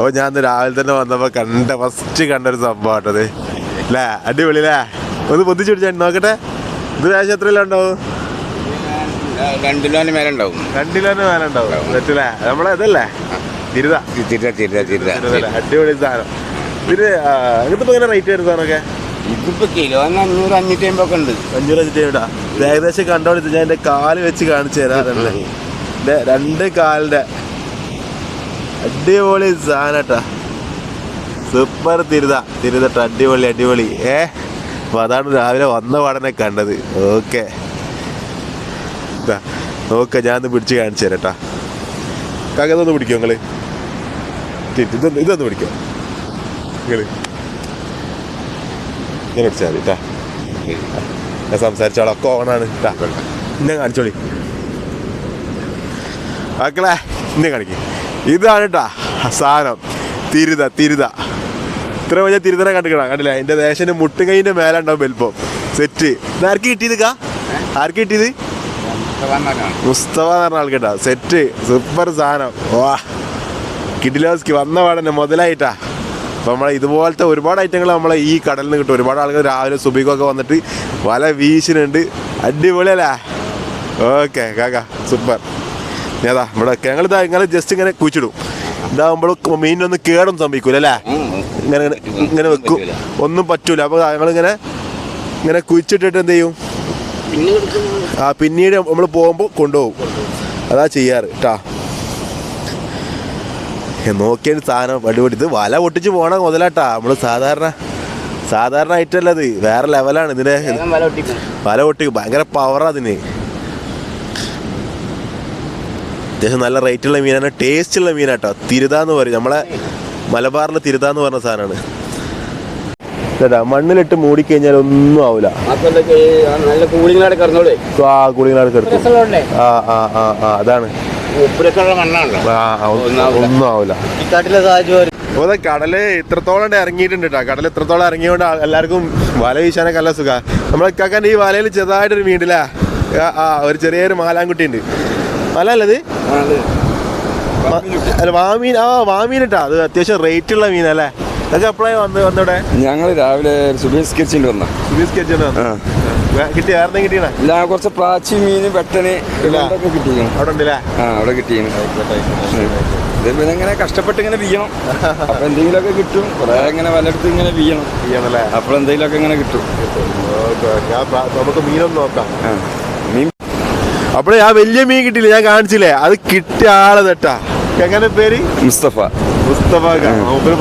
അപ്പോൾ ഞാൻ രാവിലെ തന്നെ വന്നപ്പോൾ കണ്ട ഫസ്റ്റ് കണ്ട ഒരു സംഭവം കേട്ടത് അല്ലേ അടിപൊളി അല്ലേ ഒന്ന് പൊതിച്ചു പിടിച്ചാൽ നോക്കട്ടെ. ഇത് വേഷം എത്രയിലുണ്ടാവും രണ്ടിലോന് മേലെ ഉണ്ടാവും. രണ്ടിലോനെ മേലെ ഉണ്ടാവും. പറ്റില്ലേ നമ്മളെ ഇതല്ലേ? തിരുത. തിരുത തിരുത തിരുത. തിരുതല്ലേ? അടിപൊളി സാധനം. ഇത് അങ്ങനത്തെ ഇങ്ങനെ റേറ്റ് വരും സാധനമൊക്കെ? ഇതിപ്പോ കിലോന് അഞ്ഞൂറ് അഞ്ഞൂറ്റി അമ്പൊക്കെ ഉണ്ട്. അഞ്ഞൂറ് അഞ്ഞൂറ്റി ഇത് ഏകദേശം കണ്ടോളിച്ച് ഞാൻ എന്റെ കാൽ വെച്ച് കാണിച്ചു തരാറുണ്ട് രണ്ട് കാലിന്റെ അടിപൊളി സാധനട്ടാ സൂപ്പർ തിരുത. തിരുതട്ട അടിപൊളി അടിപൊളി. ഏ? അപ്പോൾ അതാണ് രാവിലെ വന്ന പാടനെ കണ്ടത്. ഓക്കെ. നോക്ക ഞാനൊന്ന് പിടിച്ച് കാണിച്ചു തരാം കേട്ടാ കാക്ക ഇതൊന്ന് പിടിക്കോ നിങ്ങൾ? ഇതൊന്ന് ഇതൊന്ന് പിടിക്കോ? നിങ്ങൾ? ഇങ്ങനെ പിടിച്ചാൽ മതി ഞാൻ സംസാരിച്ചോളാം. ഒക്കെ ഓണാണ് ഇന്നെ കാണിച്ചോളി. മക്കളെ ഇന്ന് കാണിക്കും. ഇതാണ് കേട്ടാ സാധനം. തിരുത തിരുത. ഇത്ര വലിയ തിരുതനെ കണ്ടിക്കണം കണ്ടില്ല? എന്റെ ദേശന് മുട്ടുകൈന്റെ മേലെ ഉണ്ടാവും വലിപ്പം സെറ്റ് ആർക്ക് കിട്ടിയത് കാ? ആർക്ക് കിട്ടിയത്? മുസ്തഫ എന്ന് പറഞ്ഞ കേട്ടാ സെറ്റ് സൂപ്പർ സാധനം. വാ. കിഡിലോസ്കി വന്ന പാടന്നെ മുതലായിട്ടാ. അപ്പം നമ്മളെ ഇതുപോലത്തെ ഒരുപാട് ഐറ്റങ്ങൾ നമ്മളെ ഈ കടലിൽ നിന്ന് കിട്ടും. ഒരുപാട് ആളുകൾ രാവിലെ സുബിക്കൊക്കെ വന്നിട്ട് വല വീശിനുണ്ട്. അടിപൊളിയല്ലേ? ഓക്കെ കാക്ക. സൂപ്പർ ഞാതാ ഇവിടെ ഞങ്ങൾ ഇതാ ഇങ്ങനെ ജസ്റ്റ് ഇങ്ങനെ കുഴിച്ചിടും. ഇതാകുമ്പോൾ മീനിനൊന്ന് കേടും സംഭവിക്കൂല അല്ലേ? ഇങ്ങനെ ഇങ്ങനെ വെക്കും. ഒന്നും പറ്റൂല. അപ്പോൾ ഞങ്ങളിങ്ങനെ ഇങ്ങനെ കുഴിച്ചിട്ടിട്ട് എന്ത് ചെയ്യും? ആ പിന്നീട് നമ്മൾ പോകുമ്പോൾ കൊണ്ടുപോകും. അതാ ചെയ്യാറ് കേട്ടാ നോക്കിയ സാധനം അടിപൊളി. ഇത് വല പൊട്ടിച്ച് പോണ മുതലാട്ടാ. നമ്മൾ സാധാരണ സാധാരണ ഐറ്റം ഇത്. വേറെ ലെവലാണ് ഇതിന്റെ വല പൊട്ടിക്കും. ഭയങ്കര പവറാ അതിന്. അത്യാവശ്യം നല്ല റേറ്റുള്ള മീനാണ് ടേസ്റ്റ് ഉള്ള മീനാട്ടോ. തിരുത എന്ന് പറയും. നമ്മളെ മലബാറിലെ തിരുത എന്ന് പറഞ്ഞ സാധനമാണ്. ചേട്ടാ മണ്ണിലിട്ട് മൂടിക്കഴിഞ്ഞാൽ ഒന്നും ആവില്ല ആ കിടക്കും. ആ ആ ആ ആ അതാണ്. ഒന്നും ആവൂല. ആവില്ല ദാ കടൽ ഇത്രത്തോളം ഇറങ്ങിയിട്ടുണ്ട് കേട്ടോ കടൽ ഇത്രത്തോളം ഇറങ്ങിയോണ്ട് എല്ലാവർക്കും വല വീശാനൊക്കെ നല്ല സുഖ. നമ്മളെ കാക്കാൻ ഈ വലയിൽ ചെറുതായിട്ടൊരു മീനില്ല ആ ഒരു ചെറിയൊരു മാലാൻകുട്ടി ഉണ്ട് മല അല്ലത് അല്ല വാമീൻ ആ വാമീൻ ഇട്ടാ അത് അത്യാവശ്യം റേറ്റ് ഉള്ള മീനല്ലേ? അതൊക്കെ എപ്പോഴാണ് വന്ന് വന്നിവിടെ? ഞങ്ങൾ രാവിലെ സുബീസ്കരിച്ചിട്ട് വന്ന. സുബീസ് കിച്ചൺ കിട്ടി വേറെ കിട്ടിയണേ? ഇല്ല കുറച്ച് പ്രാച്ചി മീൻ വെട്ടന് കിട്ടി അവിടെ ഉണ്ടല്ലേ? ആ അവിടെ കിട്ടിയാണ് പിന്നെ ഇങ്ങനെ കഷ്ടപ്പെട്ട് ഇങ്ങനെ വീയണം അപ്പൊ എന്തെങ്കിലുമൊക്കെ കിട്ടും. കുറെ ഇങ്ങനെ വല്ലടത്ത് ഇങ്ങനെ വീയണം ചെയ്യാന്നല്ലേ അപ്പോൾ എന്തെങ്കിലുമൊക്കെ ഇങ്ങനെ കിട്ടും. നമുക്ക് മീനൊന്നും നോക്കാം. മീൻ അപ്പോഴേ ആ വലിയ മീൻ കിട്ടിയില്ല? ഞാൻ കാണിച്ചില്ലേ? അത് കിട്ടിയ ആളെ തെട്ടാ എങ്ങനെ പേര്? മുസ്തഫ. മുസ്തഫ മൂപ്പര്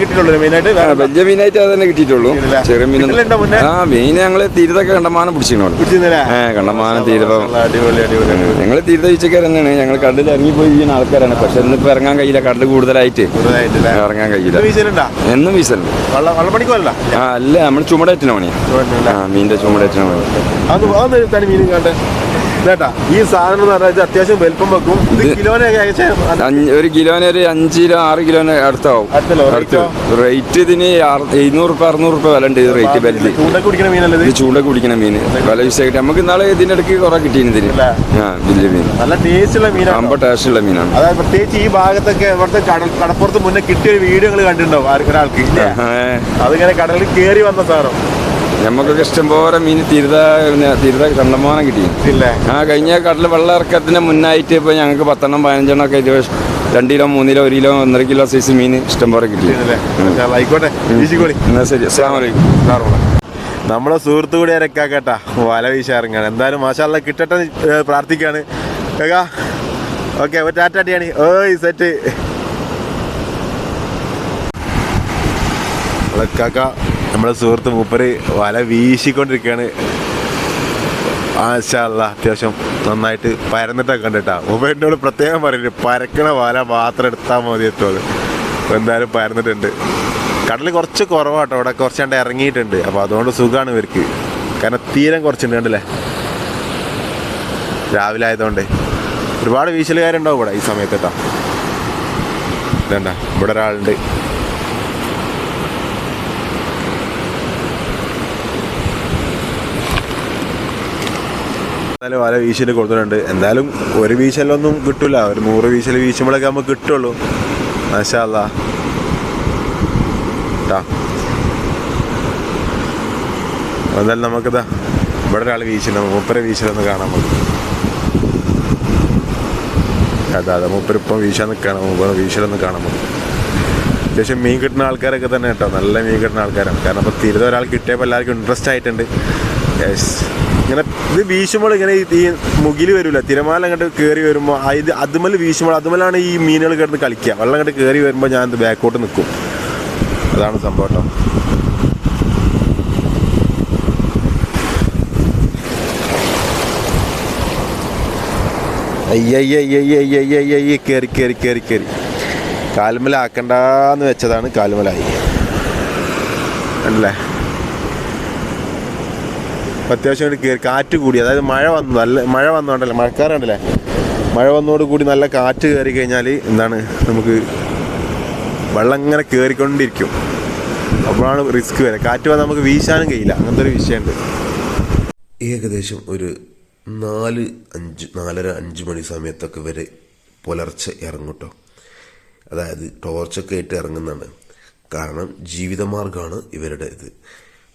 കിട്ടിയിട്ടുള്ളൂ മെയിനായിട്ട്? വലിയ മീനായിട്ട് കിട്ടിയിട്ടുള്ളൂ. ചെറിയ മീൻ ആ മീൻ ഞങ്ങൾ തീരത്തൊക്കെ കണ്ടമാനം പിടിച്ചിരുന്നു കണ്ടമാനം തീരപ്പം. ഞങ്ങൾ തീരത്ത വീഴ്ചക്കാർ തന്നെയാണ് ഞങ്ങൾ കടലിൽ ഇറങ്ങിപ്പോയി ചെയ്യുന്ന ആൾക്കാരാണ്. പക്ഷെ ഇന്നിപ്പോ ഇറങ്ങാൻ കഴിയില്ല. കടൽ കൂടുതലായിട്ട്? ഇറങ്ങാൻ കഴിയില്ല. എന്നും വീശലുണ്ട്? ആ അല്ല നമ്മൾ ചുമടേറ്റിന പണിയാ. ആ മീനിന്റെ ചുമടേറ്റിന പണി കേട്ടാ ഈ സാധനം എന്ന് പറഞ്ഞാൽ അത്യാവശ്യം വലിപ്പം വെക്കും. ഒരു കിലോന് ഒരു അഞ്ച് കിലോ ആറ് കിലോന് അടുത്താവും. റേറ്റോ? ഇതിന് എഴുന്നൂറ് റുപ്യ അറുന്നൂറ് റുപ്യ വില ഉണ്ട് റേറ്റ് മീനല്ലേ ഇത്? ചൂണ്ട കുടിക്കുന്ന മീൻ. വില വിശേഷം നമുക്ക് ഇന്നാളെ ഇതിന്റെ ഇടയ്ക്ക് കുറെ കിട്ടീന് ഇതിന്? ആ വലിയ മീൻ. നല്ല ടേസ്റ്റ് ഉള്ള മീനാണ് അമ്പ ടേസ്റ്റുള്ള മീനാണ്. അതായത് പ്രത്യേകിച്ച് ഈ ഭാഗത്തൊക്കെ ഇവിടുത്തെ കടപ്പുറത്ത് മുന്നേ കിട്ടിയ വീഡിയോ കണ്ടിട്ടുണ്ടാവും ഒരാൾക്ക്. അതിങ്ങനെ കടലിൽ കയറി വന്ന സാധനം. നമുക്കൊക്കെ ഇഷ്ടംപോലെ മീൻ തിരുത തിരുത കണ്ടമാനം കിട്ടി. ആ കഴിഞ്ഞ കടൽ വെള്ളം ഇറക്കത്തിന് മുന്നായിട്ട് ഇപ്പൊ ഞങ്ങൾക്ക് പത്തെണ്ണം പതിനഞ്ചെണ്ണം ഒക്കെ ഇത് രണ്ട് കിലോ മൂന്ന് കിലോ ഒരു കിലോ ഒന്നര കിലോ സൈസ് മീൻ ഇഷ്ടംപോലെ കിട്ടി? ആയിക്കോട്ടെ. എന്നാ ശരി. അസ്സാം വലൈക്കും നമ്മളെ സുഹൃത്തു കൂടി ഇറക്കാക്കട്ടാ വല വീശാറിങ്ങാണ്. എന്തായാലും മാഷാല്ല കിട്ടട്ടെ പ്രാർത്ഥിക്കാണ്. കേക്കാ ഓക്കെ ടാറ്റാട്ടിയാണ് ഓയ് സെറ്റ്. കാക്ക. നമ്മളെ സുഹൃത്ത് മൂപ്പര് വല വീശിക്കൊണ്ടിരിക്കുകയാണ് മാഷാല്ല അത്യാവശ്യം നന്നായിട്ട് പരന്നിട്ടൊക്കെ കണ്ടിട്ടാ മൂപ്പ എന്നോട് പ്രത്യേകം പറയുന്നത് പരക്കണ വല മാത്രം എടുത്താൽ മതി എത്തുമത് എന്തായാലും പരന്നിട്ടുണ്ട്. കടൽ കുറച്ച് കുറവാട്ടോ അവിടെ കുറച്ച് കണ്ട് ഇറങ്ങിയിട്ടുണ്ട്. അപ്പോൾ അതുകൊണ്ട് സുഖമാണ് ഇവർക്ക്. കാരണം തീരം കുറച്ചുണ്ട് കണ്ടില്ലേ? രാവിലെ ആയതുകൊണ്ട്. ഒരുപാട് വീശലുകാരുണ്ടാവും ഇവിടെ ഈ സമയത്ത് കേട്ടോ ഇതണ്ട ഇവിടെ ഒരാളുണ്ട്. എന്തായാലും വല വീശൽ കൊടുത്തിട്ടുണ്ട്. എന്തായാലും ഒരു വീശലൊന്നും കിട്ടൂല. ഒരു നൂറ് വീശൽ വീശുമ്പോഴൊക്കെ നമുക്ക് കിട്ടുള്ളൂ. മാഷാല്ല എന്തായാലും നമുക്കിതാ ഇവിടെ ഒരാൾ വീശില്ല മൂപ്പര വീശലൊന്ന് കാണാൻ മതി അതെ അതെ. മൂപ്പര ഇപ്പം വീശാൻ നിൽക്കണം മൂപ്പര വീശലൊന്ന് കാണാൻ മതി അത്യാവശ്യം മീൻ കിട്ടുന്ന ആൾക്കാരൊക്കെ തന്നെ കേട്ടോ. നല്ല മീൻ കിട്ടുന്ന ആൾക്കാരാണ്. കാരണം ഇപ്പോൾ തിരുത ഒരാൾ കിട്ടിയപ്പോൾ എല്ലാവർക്കും ഇൻട്രസ്റ്റ് ആയിട്ടുണ്ട്. യെസ് ഇങ്ങനെ ഇത് വീശുമ്പോൾ ഇങ്ങനെ ഈ- മുകിൽ വരില്ല തിരമാല അങ്ങോട്ട് കയറി വരുമ്പോൾ ഇത് അതുമൽ വീശുമ്പോൾ അതുമലാണ് ഈ മീനുകൾ കിടന്ന് കളിക്കുക. വെള്ളം അങ്ങോട്ട് കയറി വരുമ്പോൾ ഞാൻ ബാക്കോട്ട് നിൽക്കും അതാണ് സംഭവം കേട്ടോ അയ്യയ്യയ്യയ്യയ്യയ്യയ്യ കയറി കയറി കയറി കയറി കാൽമലാക്കണ്ടെന്ന് വെച്ചതാണ് കാൽമലായി ഉണ്ടല്ലേ അത്യാവശ്യം കൂടി കയറി കാറ്റ് കൂടി. അതായത് മഴ വന്നു. നല്ല മഴ വന്നുകൊണ്ടല്ലേ മഴക്കാറുണ്ടല്ലേ? മഴ വന്നോട് കൂടി നല്ല കാറ്റ് കയറി കഴിഞ്ഞാൽ എന്താണ്? നമുക്ക് വെള്ളം ഇങ്ങനെ കയറിക്കൊണ്ടിരിക്കും അപ്പോഴാണ് റിസ്ക് വരെ കാറ്റ് വന്നാൽ നമുക്ക് വീശാനും കഴിയില്ല. അങ്ങനത്തെ ഒരു വിഷയമുണ്ട്. ഏകദേശം ഒരു നാല് അഞ്ച് നാലര അഞ്ച് മണി സമയത്തൊക്കെ വരെ പുലർച്ചെ ഇറങ്ങും കേട്ടോ അതായത് ടോർച്ചൊക്കെ ആയിട്ട് ഇറങ്ങുന്നതാണ്. കാരണം ജീവിതമാർഗമാണ് ഇവരുടെ ഇത്.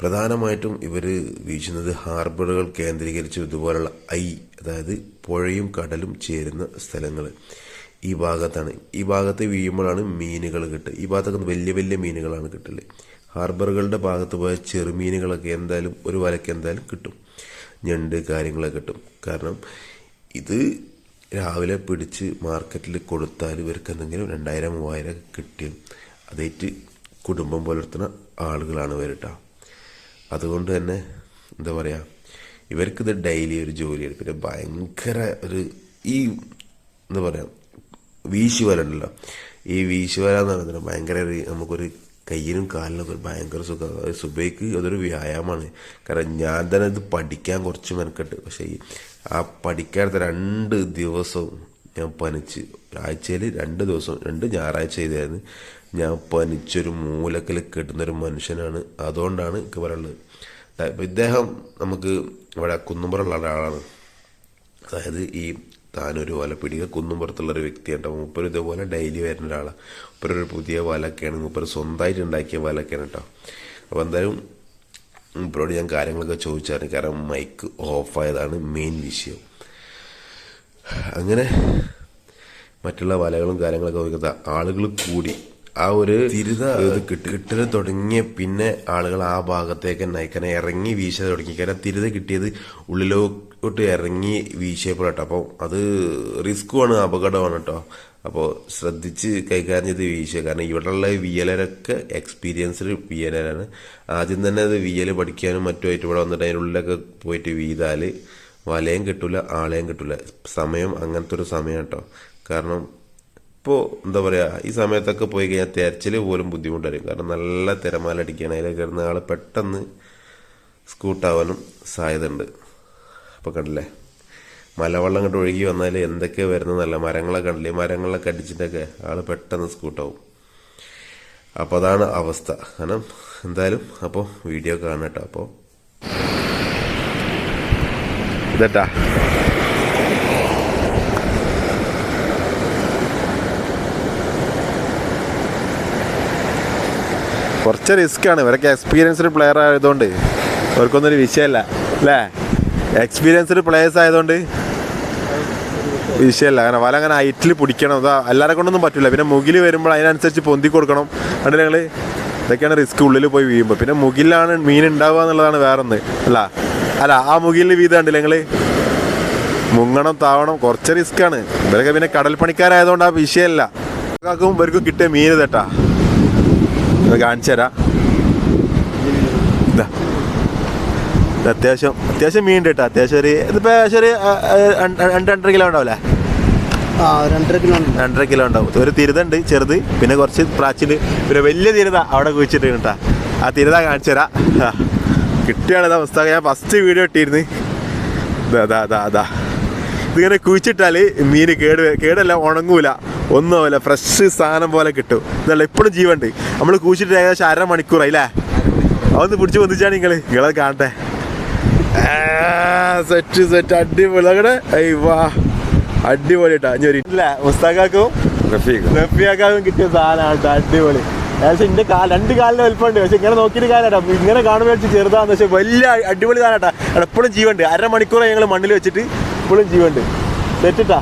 പ്രധാനമായിട്ടും ഇവർ വീശുന്നത് ഹാർബറുകൾ കേന്ദ്രീകരിച്ച് ഇതുപോലുള്ള ഐ അതായത് പുഴയും കടലും ചേരുന്ന സ്ഥലങ്ങൾ ഈ ഭാഗത്താണ്. ഈ ഭാഗത്ത് വീഴുമ്പോഴാണ് മീനുകൾ കിട്ടുക. ഈ ഭാഗത്തൊക്കെ വലിയ വലിയ മീനുകളാണ് കിട്ടൽ. ഹാർബറുകളുടെ ഭാഗത്ത് പോയ ചെറുമീനുകളൊക്കെ എന്തായാലും ഒരു വലയ്ക്ക് എന്തായാലും കിട്ടും. ഞണ്ട് കാര്യങ്ങളൊക്കെ കിട്ടും. കാരണം ഇത് രാവിലെ പിടിച്ച് മാർക്കറ്റിൽ കൊടുത്താൽ ഇവർക്ക് എന്തെങ്കിലും രണ്ടായിരം മൂവായിരം കിട്ടിയും അതേറ്റ് കുടുംബം പുലർത്തുന്ന ആളുകളാണ് ഇവരിട്ടാ അതുകൊണ്ട് തന്നെ എന്താ പറയുക ഇവർക്കിത് ഡെയിലി ഒരു ജോലിയാണ് പിന്നെ ഭയങ്കര ഒരു ഈ എന്താ പറയുക വീശുവല ഉണ്ടല്ലോ. ഈ വീശുവല എന്ന് പറയുന്നത് ഭയങ്കര ഒരു നമുക്കൊരു കയ്യിനും കാലിനൊക്കെ ഒരു ഭയങ്കര സുഖം അതായത് സുബൈക്ക് അതൊരു വ്യായാമമാണ്. കാരണം ഞാൻ തന്നെ ഇത് പഠിക്കാൻ കുറച്ച് മെനക്കെട്ട്. പക്ഷേ ഈ ആ പഠിക്കാത്ത രണ്ട് ദിവസവും ഞാൻ പനിച്ച് ആഴ്ചയിൽ രണ്ട് ദിവസം രണ്ട് ഞായറാഴ്ച ചെയ്തായിരുന്നു. ഞാൻ പനിച്ചൊരു മൂലക്കൽ കെട്ടുന്നൊരു മനുഷ്യനാണ്. അതുകൊണ്ടാണ് എനിക്ക് പറയാനുള്ളത്. ഇദ്ദേഹം നമുക്ക് ഇവിടെ കുന്നുമ്പുറമുള്ള ഒരാളാണ്. അതായത് ഈ താനൊരു വല പിടിക്കുക കുന്നുംപുറത്തുള്ളൊരു വ്യക്തിയുണ്ട് മൂപ്പര് ഇതേപോലെ ഡെയിലി വരുന്ന ഒരാളാണ് ഇപ്പം ഒരു പുതിയ വലക്കെയാണ്. മൂപ്പർ സ്വന്തമായിട്ട് ഉണ്ടാക്കിയ വലൊക്കെയാണ് കേട്ടോ. അപ്പോൾ എന്തായാലും മൂപ്പരോട് ഞാൻ കാര്യങ്ങളൊക്കെ ചോദിച്ചാണ് കാരണം മൈക്ക് ഓഫായതാണ് മെയിൻ വിഷയം. അങ്ങനെ മറ്റുള്ള വലകളും കാര്യങ്ങളൊക്കെ ആളുകൾ കൂടി ആ ഒരു തിരുത കിട്ടി. കിട്ടൽ തുടങ്ങിയ പിന്നെ ആളുകൾ ആ ഭാഗത്തേക്ക് നയിക്കാൻ ഇറങ്ങി വീശ തുടങ്ങി. കാരണം തിരുത കിട്ടിയത് ഉള്ളിലോട്ട് ഇറങ്ങി വീശിയപ്പോഴട്ടോ അപ്പോൾ അത് റിസ്ക്കുമാണ് അപകടമാണ് കേട്ടോ അപ്പോൾ ശ്രദ്ധിച്ച് കൈകാര്യം ചെയ്ത് വീശുക. കാരണം ഇവിടെയുള്ള വിയലരൊക്കെ എക്സ്പീരിയൻസ്ഡ് വിയലരാണ് ആദ്യം തന്നെ അത് വിയൽ പഠിക്കാനും മറ്റുമായിട്ട് ഇവിടെ വന്നിട്ട് അതിനുള്ളിലൊക്കെ പോയിട്ട് വീതാൽ വലയും കിട്ടില്ല ആളെയും കിട്ടില്ല സമയം അങ്ങനത്തെ ഒരു സമയം കേട്ടോ കാരണം ഇപ്പോൾ എന്താ പറയുക ഈ സമയത്തൊക്കെ പോയി കഴിഞ്ഞാൽ തിരച്ചിൽ പോലും ബുദ്ധിമുട്ടായിരിക്കും. കാരണം നല്ല തിരമാല അടിക്കാൻ അതിൽ കയറുന്ന ആൾ പെട്ടെന്ന് സ്കൂട്ടാവാനും സാധ്യതയുണ്ട്. അപ്പോൾ കണ്ടില്ലേ? മലവെള്ളം അങ്ങോട്ട് ഒഴുകി വന്നാൽ എന്തൊക്കെ വരുന്നതല്ല മരങ്ങളെ കണ്ടില്ലേ? മരങ്ങളൊക്കെ അടിച്ചിട്ടൊക്കെ ആൾ പെട്ടെന്ന് സ്കൂട്ടാവും. അപ്പോൾ അതാണ് അവസ്ഥ. കാരണം എന്തായാലും അപ്പോൾ വീഡിയോ കാണട്ടോ. അപ്പോൾ ഇതട്ടാ. കുറച്ച് റിസ്ക് ആണ്. ഇവരൊക്കെ എക്സ്പീരിയൻസ്ഡ് പ്ലെയർ ആയതുകൊണ്ട് ഇവർക്കൊന്നൊരു വിഷയമല്ല അല്ലേ? എക്സ്പീരിയൻസ്ഡ് പ്ലേയേഴ്സ് ആയതുകൊണ്ട് വിഷയമല്ല. കാരണം വല അങ്ങനെ ഹൈറ്റിൽ പിടിക്കണം. അതാ എല്ലാവരെ കൊണ്ടൊന്നും പറ്റില്ല പിന്നെ മുകിൽ വരുമ്പോൾ അതിനനുസരിച്ച് പൊന്തി കൊടുക്കണം. അതുകൊണ്ട് ഞങ്ങൾ ഇതൊക്കെയാണ് റിസ്ക് ഉള്ളിൽ പോയി വീഴുമ്പോൾ പിന്നെ മുകിലാണ് മീൻ ഉണ്ടാവുക എന്നുള്ളതാണ് വേറൊന്ന്. അല്ല അല്ല ആ മുകിൽ വീത് കണ്ടില്ല ഞങ്ങൾ മുങ്ങണം താവണം കുറച്ച് റിസ്ക്കാണ് ഇവരൊക്കെ പിന്നെ കടൽ പണിക്കാരായതുകൊണ്ട് ആ വിഷയമല്ല. ഇവർക്കും ഇവർക്കും കിട്ടിയ മീൻ തട്ടാ ഇത് കാണിച്ചു തരാം. ഇതാ. അത്യാവശ്യം അത്യാവശ്യം മീൻ കേട്ടോ. അത്യാവശ്യം ഒരു ഇതിപ്പോ ഏകദേശം ഒരു രണ്ട് രണ്ട് രണ്ടര കിലോ ഉണ്ടാവില്ലേ രണ്ടര കിലോ രണ്ടര കിലോ ഉണ്ടാവും. ഒരു തിരുതുണ്ട് ചെറുത് പിന്നെ കുറച്ച് പ്രാച്ചിന് പിന്നെ വലിയ തിരുത അവിടെ കുഴിച്ചിട്ട് കേട്ടാ. ആ തിരുത കാണിച്ചു തരാം. കിട്ടിയാണ് അവസ്ഥ. ഞാൻ ഫസ്റ്റ് വീഡിയോ ഇട്ടിരുന്നു. അതാ അതാ അതാ ഇതിങ്ങനെ കുഴിച്ചിട്ടാൽ മീൻ കേട് കേടല്ല ഉണങ്ങൂല. ഒന്നുമില്ല ഫ്രഷ് സാധനം പോലെ കിട്ടും. ഇതല്ല എപ്പോഴും ജീവണ്ട് നമ്മൾ കൂച്ചിട്ട് ഏകദേശം അര മണിക്കൂറായി അല്ലേ? അതൊന്ന് പിടിച്ച് പൊന്നിച്ചാണ് നിങ്ങൾ നിങ്ങളത് കാണട്ടെ. സെറ്റ് സെറ്റ് അടിപൊളി. അങ്ങനെ വാ അടിപൊളി കേട്ടോ ഇല്ല മുസ്താഖാക്കും റഫീഖ്. റഫിയാക്കാക്കും കിട്ടിയ സാധനമാണ് കേട്ടോ അടിപൊളി. ഏകദേശം എന്റെ കാല രണ്ട് കാലിന് വലിപ്പമുണ്ട്. പക്ഷെ ഇങ്ങനെ നോക്കിയിട്ട് കാലാട്ടാ ഇങ്ങനെ കാണുമ്പോൾ വെച്ച് ചെറുതാന്ന്. പക്ഷെ വലിയ അടിപൊളി കാലാട്ടാ എപ്പോഴും ജീവണ്ട് അരമണിക്കൂർ ഞങ്ങൾ മണ്ണിൽ വെച്ചിട്ട് ഇപ്പോഴും ജീവണ്ട് സെറ്റിട്ടാ